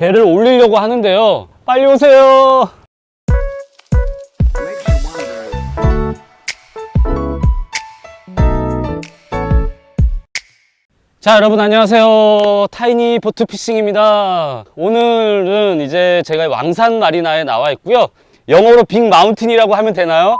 배를 올리려고 하는데요. 빨리 오세요. 자 여러분 안녕하세요 타이니 보트 피싱입니다 오늘은 이제 제가 왕산 마리나에 나와 있고요 영어로 빅 마운틴이라고 하면 되나요?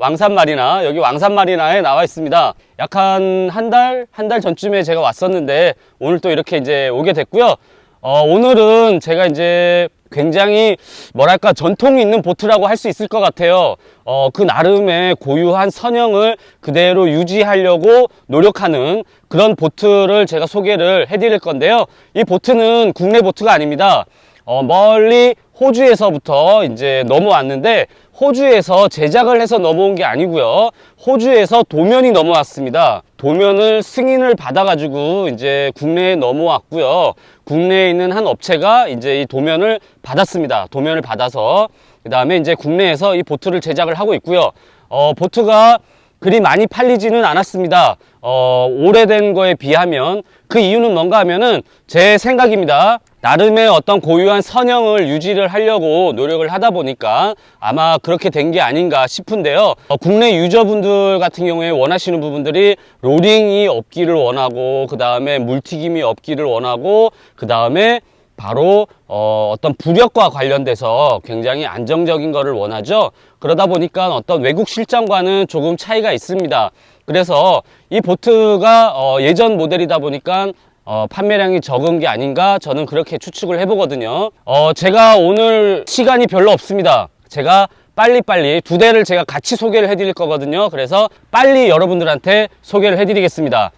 왕산 마리나 여기 왕산 마리나에 나와 있습니다 약한 한 달 한 달 전쯤에 제가 왔었는데 오늘 또 이렇게 이제 오게 됐고요 어, 오늘은 제가 이제 굉장히 뭐랄까 전통이 있는 보트라고 할 수 있을 것 같아요. 어, 그 나름의 고유한 선형을 그대로 유지하려고 노력하는 그런 보트를 제가 소개를 해드릴 건데요. 이 보트는 국내 보트가 아닙니다. 어, 멀리 호주에서부터 이제 넘어왔는데 호주에서 제작을 해서 넘어온 게 아니고요. 호주에서 도면이 넘어왔습니다. 도면을 승인을 받아가지고 이제 국내에 넘어왔고요. 국내에 있는 한 업체가 이제 이 도면을 받았습니다. 도면을 받아서 그 다음에 이제 국내에서 이 보트를 제작을 하고 있고요. 어, 보트가 그리 많이 팔리지는 않았습니다. 어, 오래된 거에 비하면 그 이유는 뭔가 하면은 제 생각입니다. 나름의 어떤 고유한 선형을 유지를 하려고 노력을 하다 보니까 아마 그렇게 된 게 아닌가 싶은데요. 어, 국내 유저분들 같은 경우에 원하시는 부분들이 로링이 없기를 원하고 그 다음에 물튀김이 없기를 원하고 그 다음에 바로 어, 어떤 부력과 관련돼서 굉장히 안정적인 거를 원하죠. 그러다 보니까 어떤 외국 실장과는 조금 차이가 있습니다. 그래서 이 보트가 어, 예전 모델이다 보니까 어, 판매량이 적은 게 아닌가 저는 그렇게 추측을 해보거든요. 어, 제가 오늘 시간이 별로 없습니다. 제가 빨리빨리 두 대를 제가 같이 소개를 해드릴 거거든요. 그래서 빨리 여러분들한테 소개를 해드리겠습니다.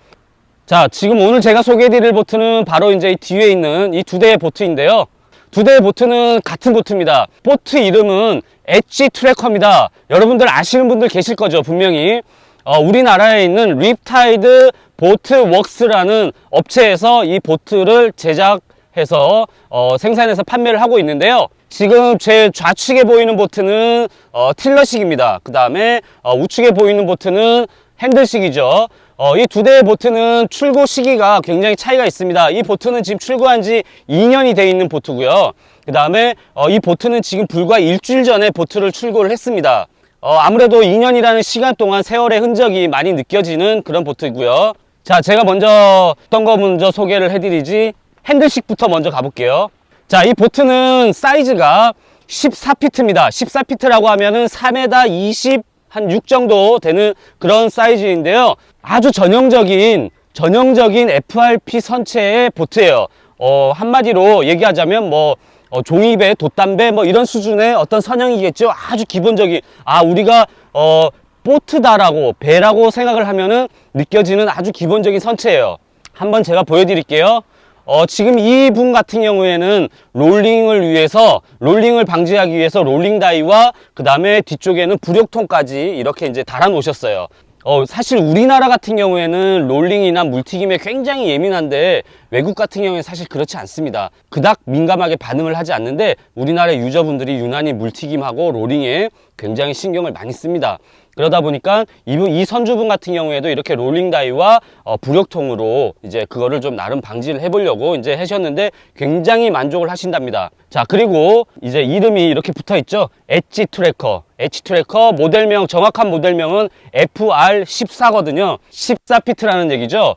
자, 지금 오늘 제가 소개해드릴 보트는 바로 이제 이 뒤에 있는 이 두 대의 보트인데요. 두 대의 보트는 같은 보트입니다. 보트 이름은 엣지 트래커입니다. 여러분들 아시는 분들 계실 거죠, 분명히. 어, 우리나라에 있는 립타이드 보트 웍스라는 업체에서 이 보트를 제작해서 어, 생산해서 판매를 하고 있는데요. 지금 제 좌측에 보이는 보트는 어, 틸러식입니다. 그 다음에 어, 우측에 보이는 보트는 핸들식이죠. 어, 이 두 대의 보트는 출고 시기가 굉장히 차이가 있습니다. 이 보트는 지금 출고한 지 2년이 돼 있는 보트고요. 그 다음에 어, 이 보트는 지금 불과 일주일 전에 보트를 출고를 했습니다. 어, 아무래도 2년이라는 시간 동안 세월의 흔적이 많이 느껴지는 그런 보트고요. 자, 제가 먼저 어떤 거 먼저 소개를 해드리지 핸들식부터 먼저 가볼게요. 자, 이 보트는 사이즈가 14피트입니다. 14피트라고 하면은 3m 20, 한 6 정도 되는 그런 사이즈인데요. 아주 전형적인, 전형적인 FRP 선체의 보트예요. 어, 한마디로 얘기하자면 뭐, 어, 종이배, 돛담배 뭐 이런 수준의 어떤 선형이겠죠. 아주 기본적인, 아, 우리가, 어, 보트다라고, 배라고 생각을 하면은 느껴지는 아주 기본적인 선체예요. 한번 제가 보여드릴게요. 어, 지금 이 분 같은 경우에는 롤링을 위해서, 롤링을 방지하기 위해서 롤링 다이와 그 다음에 뒤쪽에는 부력통까지 이렇게 이제 달아 놓으셨어요. 어, 사실 우리나라 같은 경우에는 롤링이나 물튀김에 굉장히 예민한데 외국 같은 경우에 사실 그렇지 않습니다. 그닥 민감하게 반응을 하지 않는데 우리나라 유저분들이 유난히 물튀김하고 롤링에 굉장히 신경을 많이 씁니다. 그러다 보니까 이분 이 선주분 같은 경우에도 이렇게 롤링 다이와 어, 부력통으로 이제 그거를 좀 나름 방지를 해보려고 이제 하셨는데 굉장히 만족을 하신답니다. 자 그리고 이제 이름이 이렇게 붙어 있죠. 엣지 트래커, 엣지 트래커 모델명 정확한 모델명은 FR14거든요. 14피트라는 얘기죠.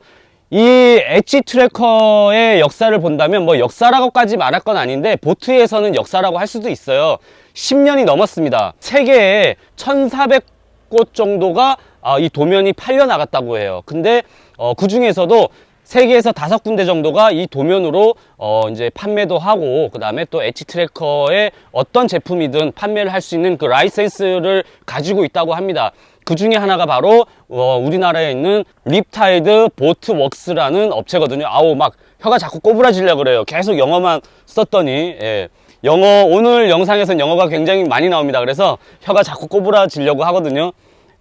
이 엣지 트래커의 역사를 본다면 뭐 역사라고까지 말할 건 아닌데 보트에서는 역사라고 할 수도 있어요. 10년이 넘었습니다. 세계에 1,400곳 정도가 아, 이 도면이 팔려 나갔다고 해요. 근데 어, 그 중에서도 세계에서 다섯 군데 정도가 이 도면으로 어 이제 판매도 하고 그 다음에 또 엣지 트래커의 어떤 제품이든 판매를 할 수 있는 그 라이센스를 가지고 있다고 합니다. 그 중에 하나가 바로 어 우리나라에 있는 립타이드 보트 웍스라는 업체거든요. 아우 막 혀가 자꾸 꼬부라지려 그래요. 계속 영어만 썼더니 예. 영어 오늘 영상에서는 영어가 굉장히 많이 나옵니다. 그래서 혀가 자꾸 꼬부라지려고 하거든요.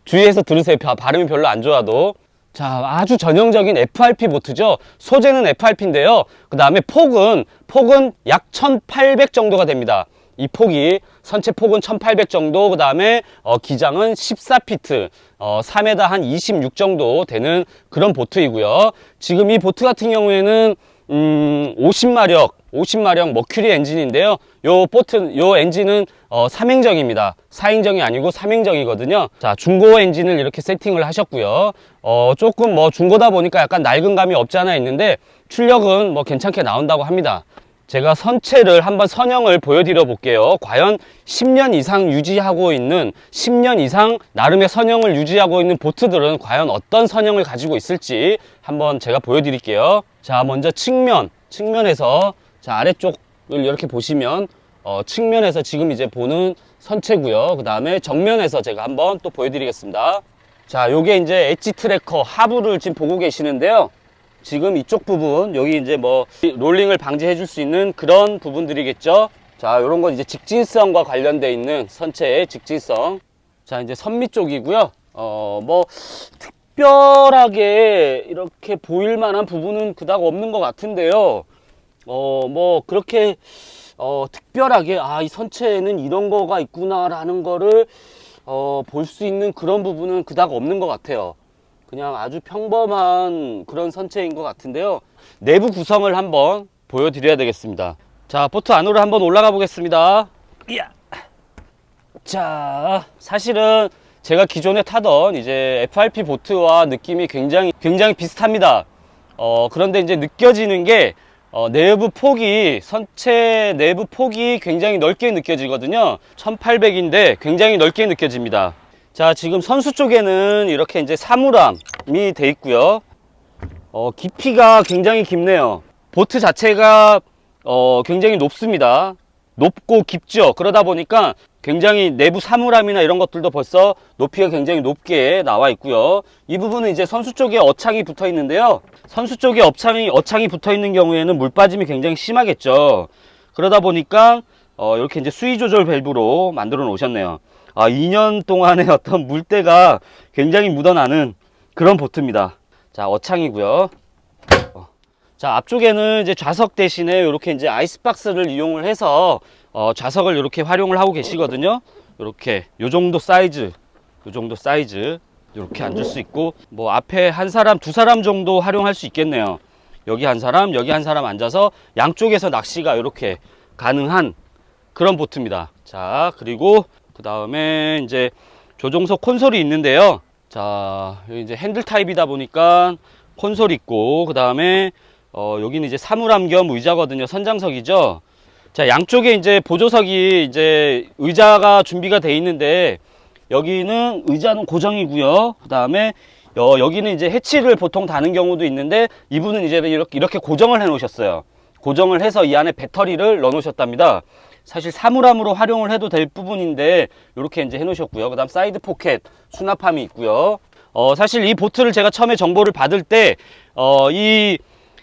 주위에서 들으세요. 바- 발음이 별로 안 좋아도. 자, 아주 전형적인 FRP 보트죠. 소재는 FRP인데요. 그 다음에 폭은, 폭은 약 1800 정도가 됩니다. 이 폭이, 선체 폭은 1800 정도, 그 다음에, 어, 기장은 14피트, 어, 3m 한 26 정도 되는 그런 보트이고요. 지금 이 보트 같은 경우에는, 음, 50마력, 50마력 머큐리 엔진인데요. 요 보트, 요 엔진은 어, 3행정입니다. 4행정이 아니고 3행정이거든요. 자, 중고 엔진을 이렇게 세팅을 하셨고요. 어, 조금 뭐 중고다 보니까 약간 낡은 감이 없지 않아 있는데 출력은 뭐 괜찮게 나온다고 합니다. 제가 선체를 한번 선형을 보여드려 볼게요. 과연 10년 이상 유지하고 있는 10년 이상 나름의 선형을 유지하고 있는 보트들은 과연 어떤 선형을 가지고 있을지 한번 제가 보여드릴게요. 자, 먼저 측면, 측면에서 자 아래쪽을 이렇게 보시면 어, 측면에서 지금 이제 보는 선체고요. 그 다음에 정면에서 제가 한번 또 보여드리겠습니다. 자, 요게 이제 엣지 트래커 하부를 지금 보고 계시는데요. 지금 이쪽 부분 여기 이제 뭐 롤링을 방지해 줄 수 있는 그런 부분들이겠죠 자 요런 건 이제 직진성과 관련돼 있는 선체의 직진성 자 이제 선미 쪽이고요 어 뭐 특별하게 이렇게 보일 만한 부분은 그닥 없는 것 같은데요 어 뭐 그렇게 어 특별하게 아 이 선체에는 이런 거가 있구나 라는 거를 어 볼 수 있는 그런 부분은 그닥 없는 것 같아요 그냥 아주 평범한 그런 선체인 것 같은데요. 내부 구성을 한번 보여드려야 되겠습니다. 자, 보트 안으로 한번 올라가 보겠습니다. 이야. 자, 사실은 제가 기존에 타던 이제 FRP 보트와 느낌이 굉장히 굉장히 비슷합니다. 어, 그런데 이제 느껴지는 게 어, 내부 폭이 선체 내부 폭이 굉장히 넓게 느껴지거든요. 1800인데 굉장히 넓게 느껴집니다. 자, 지금 선수 쪽에는 이렇게 이제 사물함이 돼 있고요. 어, 깊이가 굉장히 깊네요. 보트 자체가 어, 굉장히 높습니다. 높고 깊죠. 그러다 보니까 굉장히 내부 사물함이나 이런 것들도 벌써 높이가 굉장히 높게 나와 있고요. 이 부분은 이제 선수 쪽에 어창이 붙어 있는데요. 선수 쪽에 어창이, 어창이 붙어 있는 경우에는 물 빠짐이 굉장히 심하겠죠. 그러다 보니까 어, 이렇게 이제 수위 조절 밸브로 만들어 놓으셨네요. 아, 2년 동안의 어떤 물때가 굉장히 묻어나는 그런 보트입니다. 자, 어창이고요. 어. 자, 앞쪽에는 이제 좌석 대신에 이렇게 이제 아이스박스를 이용을 해서 어, 좌석을 이렇게 활용을 하고 계시거든요. 이렇게 요 정도 사이즈, 요 정도 사이즈 이렇게 앉을 수 있고 뭐 앞에 한 사람, 두 사람 정도 활용할 수 있겠네요. 여기 한 사람, 여기 한 사람 앉아서 양쪽에서 낚시가 이렇게 가능한 그런 보트입니다. 자, 그리고 그 다음에 이제 조종석 콘솔이 있는데요. 자, 여기 이제 핸들 타입이다 보니까 콘솔 있고, 그 다음에 어, 여기는 이제 사물함 겸 의자거든요. 선장석이죠. 자, 양쪽에 이제 보조석이 이제 의자가 준비가 돼 있는데, 여기는 의자는 고정이고요. 그 다음에 어, 여기는 이제 해치를 보통 다는 경우도 있는데, 이분은 이제 이렇게, 이렇게 고정을 해 놓으셨어요. 고정을 해서 이 안에 배터리를 넣어 놓으셨답니다. 사실 사물함으로 활용을 해도 될 부분인데 이렇게 이제 해 놓으셨고요. 그다음 사이드 포켓 수납함이 있고요. 어, 사실 이 보트를 제가 처음에 정보를 받을 때 어, 이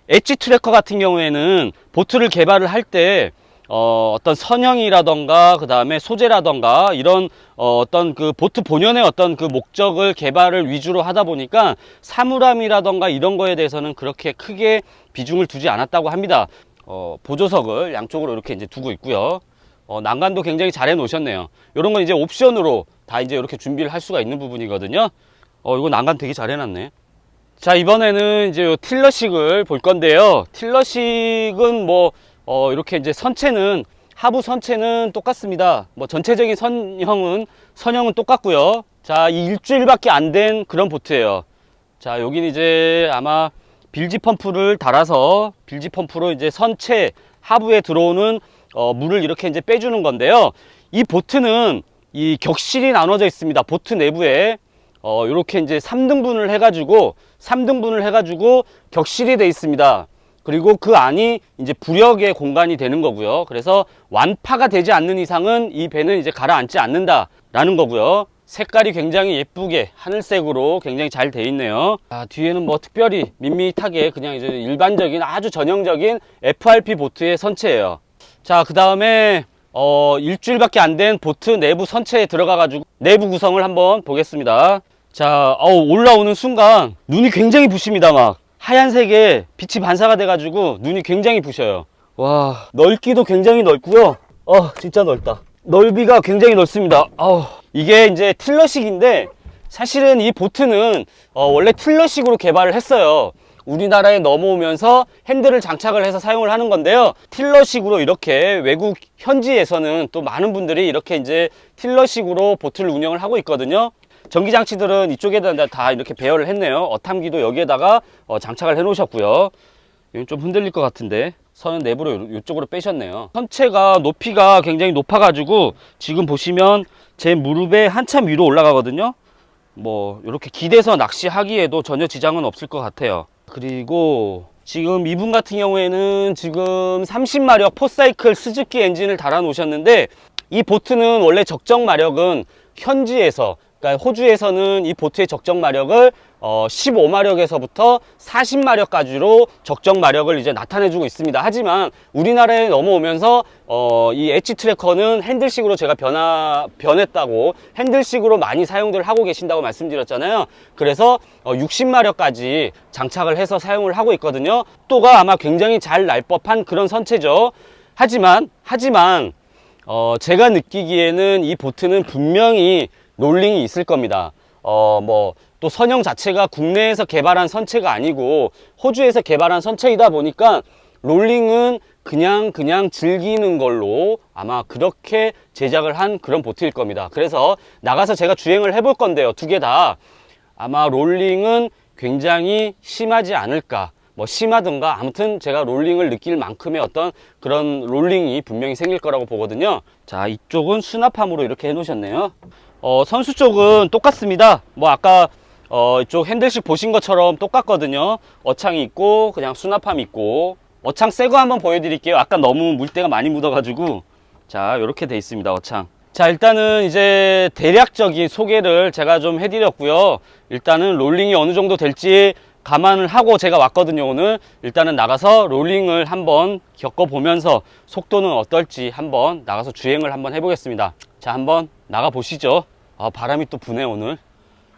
엣지 트래커 같은 경우에는 보트를 개발을 할때 어, 어떤 선형이라던가 그 다음에 소재라던가 이런 어, 어떤 그 보트 본연의 어떤 그 목적을 개발을 위주로 하다 보니까 사물함이라던가 이런 거에 대해서는 그렇게 크게 비중을 두지 않았다고 합니다. 어, 보조석을 양쪽으로 이렇게 이제 두고 있고요. 어, 난간도 굉장히 잘 해 놓으셨네요. 이런 건 이제 옵션으로 다 이제 이렇게 준비를 할 수가 있는 부분이거든요. 어, 이거 난간 되게 잘 해놨네. 자, 이번에는 이제 요 틸러식을 볼 건데요. 틸러식은 뭐, 어, 이렇게 이제 선체는, 하부 선체는 똑같습니다. 뭐, 전체적인 선형은, 선형은 똑같고요. 자, 이 일주일밖에 안 된 그런 보트예요. 자, 여기는 이제 아마 빌지 펌프를 달아서 빌지 펌프로 이제 선체 하부에 들어오는 어, 물을 이렇게 이제 빼주는 건데요. 이 보트는 이 격실이 나눠져 있습니다. 보트 내부에 어, 이렇게 이제 3등분을 해가지고 3등분을 해가지고 격실이 돼 있습니다. 그리고 그 안이 이제 부력의 공간이 되는 거고요. 그래서 완파가 되지 않는 이상은 이 배는 이제 가라앉지 않는다라는 거고요. 색깔이 굉장히 예쁘게 하늘색으로 굉장히 잘 돼 있네요. 아, 뒤에는 뭐 특별히 밋밋하게 그냥 이제 일반적인 아주 전형적인 FRP 보트의 선체예요. 자, 그 다음에 어, 일주일밖에 안 된 보트 내부 선체에 들어가 가지고 내부 구성을 한번 보겠습니다. 자, 어우, 올라오는 순간 눈이 굉장히 부십니다. 막 하얀색에 빛이 반사가 돼 가지고 눈이 굉장히 부셔요. 와, 넓기도 굉장히 넓고요. 어, 진짜 넓다. 넓이가 굉장히 넓습니다. 아우, 이게 이제 틸러식인데 사실은 이 보트는 어, 원래 틸러식으로 개발을 했어요. 우리나라에 넘어오면서 핸들을 장착을 해서 사용을 하는 건데요. 틸러식으로 이렇게 외국 현지에서는 또 많은 분들이 이렇게 이제 틸러식으로 보트를 운영을 하고 있거든요. 전기 장치들은 이쪽에다 다 이렇게 배열을 했네요. 어탐기도 여기에다가 어, 장착을 해 놓으셨고요. 이건 좀 흔들릴 것 같은데 선은 내부로 요- 이쪽으로 빼셨네요. 선체가 높이가 굉장히 높아 가지고 지금 보시면 제 무릎에 한참 위로 올라가거든요. 뭐 이렇게 기대서 낚시하기에도 전혀 지장은 없을 것 같아요. 그리고 지금 이분 같은 경우에는 지금 30마력 포사이클 스즈키 엔진을 달아 놓으셨는데 이 보트는 원래 적정 마력은 현지에서 그러니까 호주에서는 이 보트의 적정 마력을 어 15마력에서부터 40마력까지로 적정 마력을 이제 나타내주고 있습니다. 하지만 우리나라에 넘어오면서 어, 이 엣지 트래커는 핸들식으로 제가 변화, 변했다고 핸들식으로 많이 사용들 하고 계신다고 말씀드렸잖아요. 그래서 어, 60마력까지 장착을 해서 사용을 하고 있거든요. 또가 아마 굉장히 잘 날 법한 그런 선체죠. 하지만, 하지만, 어, 제가 느끼기에는 이 보트는 분명히 롤링이 있을 겁니다. 어, 뭐, 또 선형 자체가 국내에서 개발한 선체가 아니고 호주에서 개발한 선체이다 보니까 롤링은 그냥 그냥 즐기는 걸로 아마 그렇게 제작을 한 그런 보트일 겁니다. 그래서 나가서 제가 주행을 해볼 건데요. 두 개 다 아마 롤링은 굉장히 심하지 않을까. 뭐 심하든가 아무튼 제가 롤링을 느낄 만큼의 어떤 그런 롤링이 분명히 생길 거라고 보거든요. 자, 이쪽은 수납함으로 이렇게 해 놓으셨네요. 어, 선수 쪽은 똑같습니다. 뭐 아까 어, 이쪽 핸들식 보신 것처럼 똑같거든요. 어창이 있고 그냥 수납함 있고 어창 새거 한번 보여드릴게요. 아까 너무 물때가 많이 묻어가지고 자 이렇게 돼 있습니다. 어창. 자 일단은 이제 대략적인 소개를 제가 좀 해드렸고요. 일단은 롤링이 어느 정도 될지 감안을 하고 제가 왔거든요 오늘. 일단은 나가서 롤링을 한번 겪어보면서 속도는 어떨지 한번 나가서 주행을 한번 해보겠습니다. 자 한번 나가 보시죠. 아 바람이 또 부네 오늘.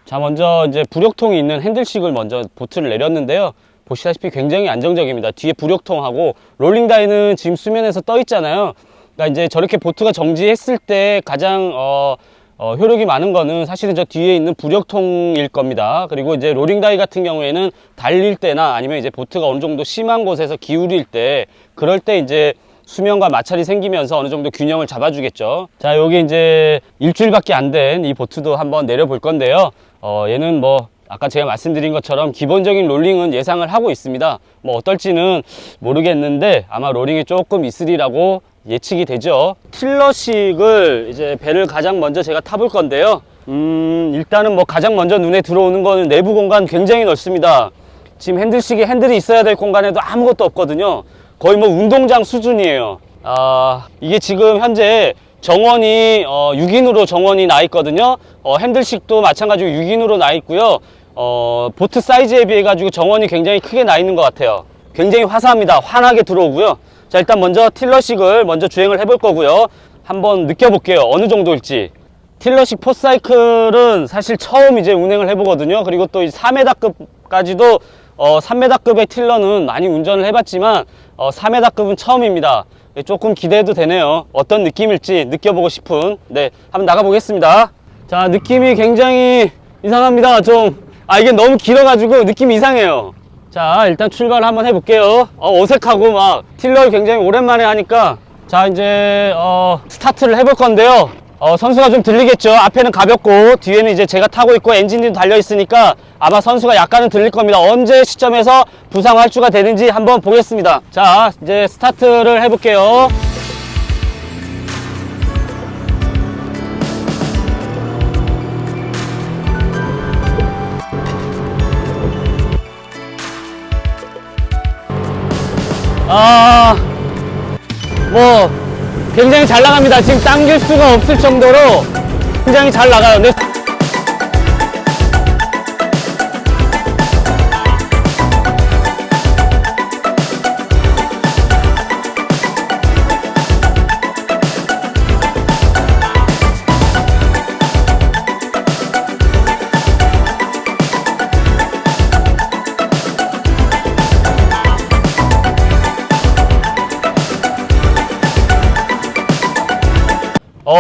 자 먼저 이제 부력통이 있는 핸들식을 먼저 보트를 내렸는데요. 보시다시피 굉장히 안정적입니다. 뒤에 부력통하고 롤링 다이는 지금 수면에서 떠 있잖아요. 그러니까 이제 저렇게 보트가 정지했을 때 가장 어, 어, 효력이 많은 거는 사실은 저 뒤에 있는 부력통일 겁니다. 그리고 이제 로링 다이 같은 경우에는 달릴 때나 아니면 이제 보트가 어느 정도 심한 곳에서 기울일 때 그럴 때 이제 수면과 마찰이 생기면서 어느 정도 균형을 잡아주겠죠. 자, 여기 이제 일주일밖에 안 된 이 보트도 한번 내려볼 건데요. 어, 얘는 뭐 아까 제가 말씀드린 것처럼 기본적인 롤링은 예상을 하고 있습니다. 뭐 어떨지는 모르겠는데 아마 롤링이 조금 있으리라고 예측이 되죠. 틸러식을 이제 배를 가장 먼저 제가 타볼 건데요. 음, 일단은 뭐 가장 먼저 눈에 들어오는 거는 내부 공간 굉장히 넓습니다. 지금 핸들식에 핸들이 있어야 될 공간에도 아무것도 없거든요. 거의 뭐 운동장 수준이에요. 아, 이게 지금 현재 정원이 어, 6인으로 정원이 나 있거든요. 어, 핸들식도 마찬가지로 6인으로 나 있고요. 어, 보트 사이즈에 비해 가지고 정원이 굉장히 크게 나 있는 것 같아요. 굉장히 화사합니다. 환하게 들어오고요. 자, 일단 먼저 틸러식을 먼저 주행을 해볼 거고요. 한번 느껴볼게요. 어느 정도일지. 틸러식 포사이클은 사실 처음 이제 운행을 해보거든요. 그리고 또 4m급까지도 어, 3m급의 틸러는 많이 운전을 해봤지만 어, 4m급은 처음입니다. 예, 조금 기대도 되네요. 어떤 느낌일지 느껴보고 싶은 네 한번 나가보겠습니다. 자 느낌이 굉장히 이상합니다. 좀 아 이게 너무 길어가지고 느낌이 이상해요. 자 일단 출발을 한번 해볼게요. 어, 어색하고 막 틸러를 굉장히 오랜만에 하니까 자 이제 어, 스타트를 해볼 건데요. 어, 선수가 좀 들리겠죠. 앞에는 가볍고 뒤에는 이제 제가 타고 있고 엔진도 달려 있으니까 아마 선수가 약간은 들릴 겁니다. 언제 시점에서 부상 활주가 되는지 한번 보겠습니다. 자, 이제 스타트를 해볼게요. 아, 뭐 굉장히 잘 나갑니다. 지금 당길 수가 없을 정도로 굉장히 잘 나가요.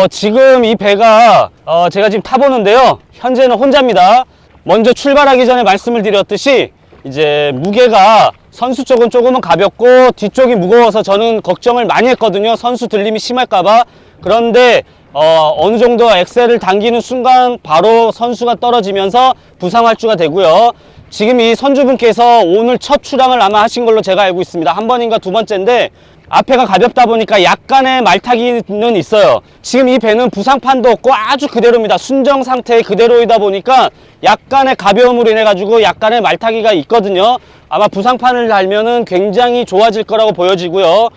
어, 지금 이 배가 어, 제가 지금 타보는데요. 현재는 혼자입니다. 먼저 출발하기 전에 말씀을 드렸듯이 이제 무게가 선수 쪽은 조금은 가볍고 뒤쪽이 무거워서 저는 걱정을 많이 했거든요. 선수 들림이 심할까봐. 그런데 어, 어느 정도 엑셀을 당기는 순간 바로 선수가 떨어지면서 부상활주가 되고요. 지금 이 선주분께서 오늘 첫 출항을 아마 하신 걸로 제가 알고 있습니다. 한 번인가 두 번째인데 앞에가 가볍다 보니까 약간의 말타기는 있어요. 지금 이 배는 부상판도 없고 아주 그대로입니다. 순정 상태 그대로이다 보니까 약간의 가벼움으로 인해 가지고 약간의 말타기가 있거든요. 아마 부상판을 달면은 굉장히 좋아질 거라고 보여지고요.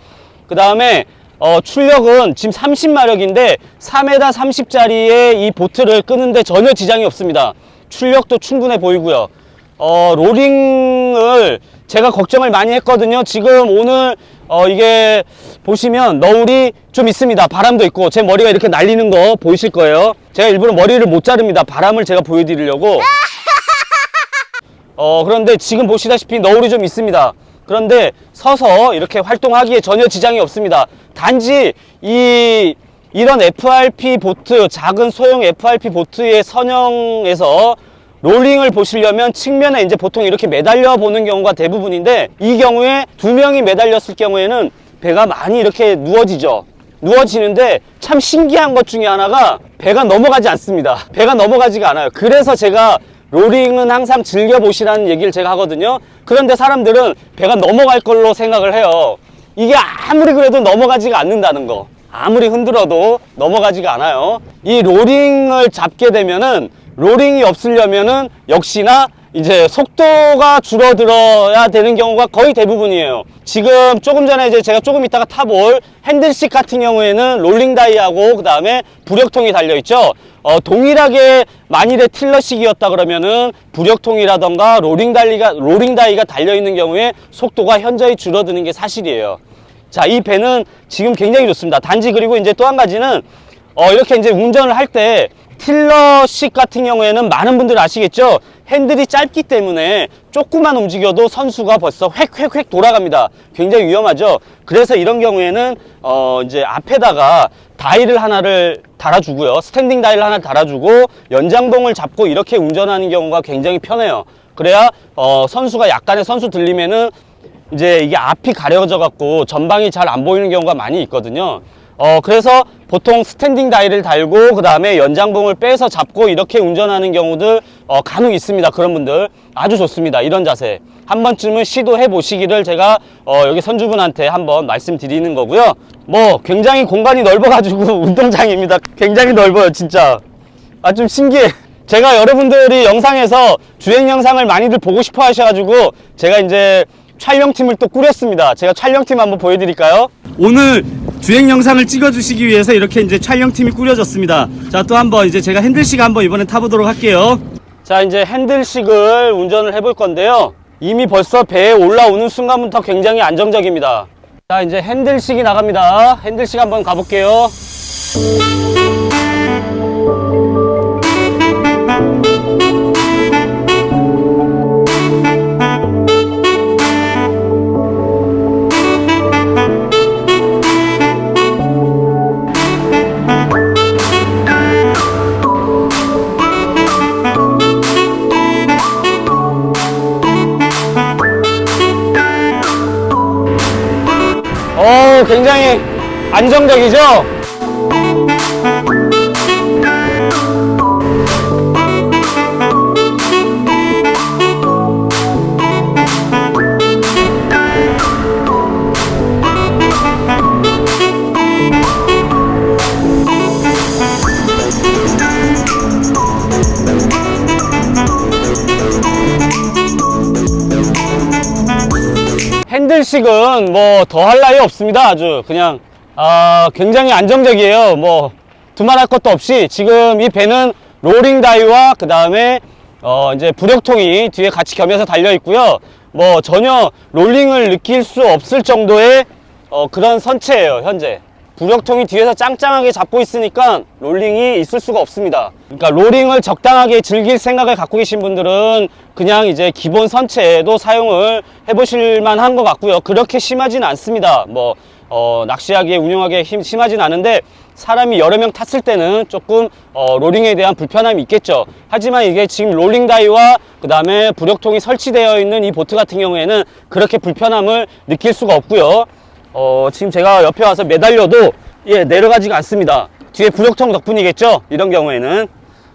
그 다음에 어, 출력은 지금 30마력인데 3m 30짜리의 이 보트를 끄는데 전혀 지장이 없습니다. 출력도 충분해 보이고요. 어, 로링을 제가 걱정을 많이 했거든요. 지금 오늘 어, 이게 보시면 너울이 좀 있습니다. 바람도 있고 제 머리가 이렇게 날리는 거 보이실 거예요. 제가 일부러 머리를 못 자릅니다. 바람을 제가 보여드리려고. 어, 그런데 지금 보시다시피 너울이 좀 있습니다. 그런데 서서 이렇게 활동하기에 전혀 지장이 없습니다. 단지 이 이런 FRP 보트, 작은 소형 FRP 보트의 선형에서 롤링을 보시려면 측면에 이제 보통 이렇게 매달려 보는 경우가 대부분인데 이 경우에 두 명이 매달렸을 경우에는 배가 많이 이렇게 누워지죠. 누워지는데 참 신기한 것 중에 하나가 배가 넘어가지 않습니다. 배가 넘어가지가 않아요. 그래서 제가 로링은 항상 즐겨보시라는 얘기를 제가 하거든요. 그런데 사람들은 배가 넘어갈 걸로 생각을 해요. 이게 아무리 그래도 넘어가지가 않는다는 거. 아무리 흔들어도 넘어가지가 않아요. 이 로링을 잡게 되면은 로링이 없으려면은 역시나 이제 속도가 줄어들어야 되는 경우가 거의 대부분이에요. 지금 조금 전에 이제 제가 조금 있다가 타볼 핸들식 같은 경우에는 롤링 다이하고 그 다음에 부력통이 달려 있죠. 어, 동일하게 만일에 틸러식이었다 그러면은 부력통이라던가 로링 달리가 로링 다이가 달려 있는 경우에 속도가 현저히 줄어드는 게 사실이에요. 자, 이 배는 지금 굉장히 좋습니다. 단지 그리고 이제 또 한 가지는 어, 이렇게 이제 운전을 할때 틸러식 같은 경우에는 많은 분들 아시겠죠? 핸들이 짧기 때문에 조금만 움직여도 선수가 벌써 획획획 돌아갑니다. 굉장히 위험하죠? 그래서 이런 경우에는 어, 이제 앞에다가 다이를 하나를 달아주고요. 스탠딩 다이를 하나 달아주고 연장봉을 잡고 이렇게 운전하는 경우가 굉장히 편해요. 그래야 어, 선수가 약간의 선수 들리면은 이제 이게 앞이 가려져 갖고 전방이 잘 안 보이는 경우가 많이 있거든요. 어, 그래서 보통 스탠딩 다이를 달고 그 다음에 연장봉을 빼서 잡고 이렇게 운전하는 경우들 어, 간혹 있습니다. 그런 분들 아주 좋습니다. 이런 자세 한 번쯤은 시도해 보시기를 제가 어, 여기 선주분한테 한번 말씀드리는 거고요. 뭐 굉장히 공간이 넓어 가지고 운동장입니다. 굉장히 넓어요, 진짜. 아 좀 신기해. 제가 여러분들이 영상에서 주행 영상을 많이들 보고 싶어 하셔가지고 제가 이제 촬영팀을 또 꾸렸습니다. 제가 촬영팀 한번 보여드릴까요? 오늘 주행 영상을 찍어주시기 위해서 이렇게 이제 촬영팀이 꾸려졌습니다. 자, 또 한번 이제 제가 핸들식 한번 이번엔 타보도록 할게요. 자, 이제 핸들식을 운전을 해볼 건데요. 이미 벌써 배에 올라오는 순간부터 굉장히 안정적입니다. 자, 이제 핸들식이 나갑니다. 핸들식 한번 가볼게요. 굉장히 안정적이죠? 핸들식은 뭐 더할 나위 없습니다. 아주 그냥 아, 굉장히 안정적이에요. 뭐 두말할 것도 없이 지금 이 배는 로링 다이와 그 다음에 어 이제 부력통이 뒤에 같이 겸해서 달려 있고요. 뭐 전혀 롤링을 느낄 수 없을 정도의 어 그런 선체예요 현재. 부력통이 뒤에서 짱짱하게 잡고 있으니까 롤링이 있을 수가 없습니다. 그러니까 롤링을 적당하게 즐길 생각을 갖고 계신 분들은 그냥 이제 기본 선체도 사용을 해보실 만한 것 같고요. 그렇게 심하진 않습니다. 뭐 어, 낚시하기에 운영하기에 힘, 심하진 않은데 사람이 여러 명 탔을 때는 조금 어, 로링에 대한 불편함이 있겠죠. 하지만 이게 지금 롤링 다이와 그 다음에 부력통이 설치되어 있는 이 보트 같은 경우에는 그렇게 불편함을 느낄 수가 없고요. 어, 지금 제가 옆에 와서 매달려도 예, 내려가지가 않습니다. 뒤에 부력통 덕분이겠죠. 이런 경우에는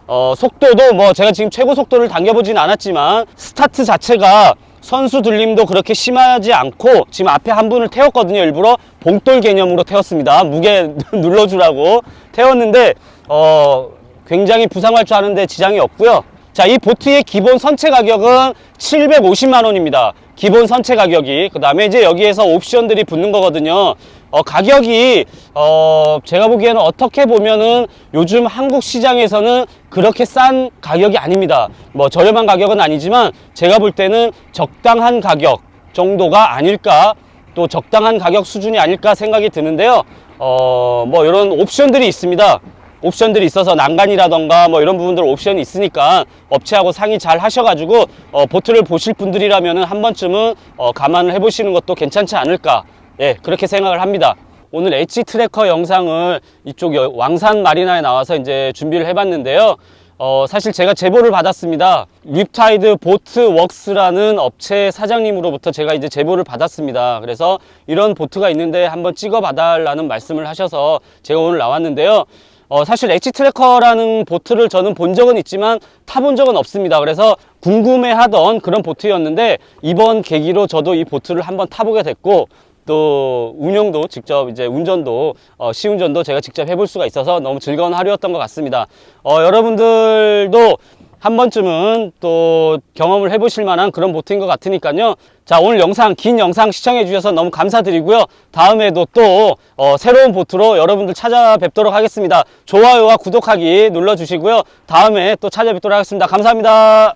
어, 속도도 뭐 제가 지금 최고 속도를 당겨보진 않았지만 스타트 자체가 선수 들림도 그렇게 심하지 않고 지금 앞에 한 분을 태웠거든요 일부러 봉돌 개념으로 태웠습니다 무게 눌러주라고 태웠는데 어, 굉장히 부상할 줄 아는데 지장이 없고요 자 이 보트의 기본 선체 가격은 750만 원입니다 기본 선체 가격이 그 다음에 이제 여기에서 옵션들이 붙는 거거든요 어, 가격이 어, 제가 보기에는 어떻게 보면은 요즘 한국 시장에서는 그렇게 싼 가격이 아닙니다. 뭐 저렴한 가격은 아니지만 제가 볼 때는 적당한 가격 정도가 아닐까 또 적당한 가격 수준이 아닐까 생각이 드는데요. 어, 뭐 이런 옵션들이 있습니다. 옵션들이 있어서 난간이라던가 뭐 이런 부분들 옵션이 있으니까 업체하고 상의 잘 하셔가지고 어, 보트를 보실 분들이라면은 한 번쯤은 어, 감안을 해보시는 것도 괜찮지 않을까 예, 그렇게 생각을 합니다. 오늘 엣지 트래커 영상을 이쪽 여- 왕산 마리나에 나와서 이제 준비를 해봤는데요. 어, 사실 제가 제보를 받았습니다. 립타이드 보트 웍스라는 업체 사장님으로부터 제가 이제 제보를 받았습니다. 그래서 이런 보트가 있는데 한번 찍어 봐달라는 말씀을 하셔서 제가 오늘 나왔는데요. 어, 사실 엣지 트래커라는 보트를 저는 본 적은 있지만 타본 적은 없습니다. 그래서 궁금해 하던 그런 보트였는데 이번 계기로 저도 이 보트를 한번 타보게 됐고 또 운영도 직접 이제 운전도 어, 시운전도 제가 직접 해볼 수가 있어서 너무 즐거운 하루였던 것 같습니다. 어, 여러분들도 한 번쯤은 또 경험을 해보실 만한 그런 보트인 것 같으니까요. 자 오늘 영상 긴 영상 시청해 주셔서 너무 감사드리고요. 다음에도 또 어, 새로운 보트로 여러분들 찾아뵙도록 하겠습니다. 좋아요와 구독하기 눌러주시고요. 다음에 또 찾아뵙도록 하겠습니다. 감사합니다.